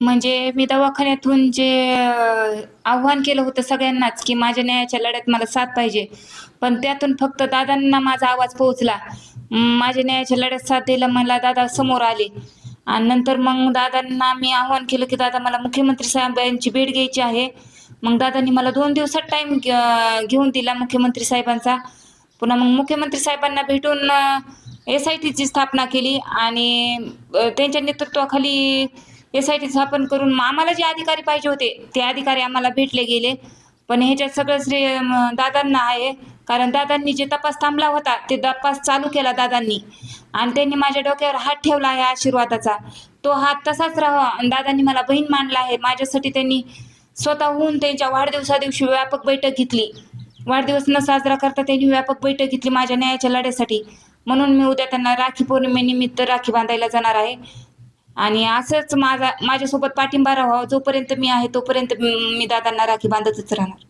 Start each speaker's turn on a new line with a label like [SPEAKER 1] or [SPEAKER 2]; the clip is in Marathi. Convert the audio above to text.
[SPEAKER 1] म्हणजे मी दवाखान्यातून जे आव्हान केलं होतं सगळ्यांनाच की माझ्या न्यायाच्या लढ्यात मला साथ पाहिजे. पण त्यातून फक्त दादांना माझा आवाज पोहोचला. माझ्या न्यायाच्या लढ्यात साथ द्यायला मला दादा समोर आले. आणि नंतर मग दादांना मी आव्हान केलं की दादा मला मुख्यमंत्री साहेबांची भेट घ्यायची आहे. मग दादांनी मला दोन दिवसात टाइम घेऊन दिला मुख्यमंत्री साहेबांचा. पुन्हा मग मुख्यमंत्री साहेबांना भेटून एस आय टीची स्थापना केली. आणि त्यांच्या नेतृत्वाखाली एस आय टी स्थापन करून मग आम्हाला जे अधिकारी पाहिजे होते ते अधिकारी आम्हाला भेटले गेले. पण ह्याच्यात सगळं श्रेय दादांना आहे. कारण दादांनी जे तपास थांबला होता ते तपास चालू केला दादांनी. आणि त्यांनी माझ्या डोक्यावर हात ठेवला आहे आशीर्वादाचा. तो हात तसाच राहावा. आणि दादांनी मला बहीण मानला आहे. माझ्यासाठी त्यांनी स्वतःहून त्यांच्या वाढदिवसा दिवशी व्यापक बैठक घेतली. वाढदिवस न साजरा करता त्यांनी व्यापक बैठक घेतली माझ्या न्यायाच्या लढ्यासाठी. म्हणून मी उद्या त्यांना राखी पौर्णिमेनिमित्त राखी बांधायला जाणार आहे. आणि असंच माझा माझ्यासोबत पाठिंबा राहावा. जोपर्यंत मी आहे तोपर्यंत मी दादांना राखी बांधतच राहणार.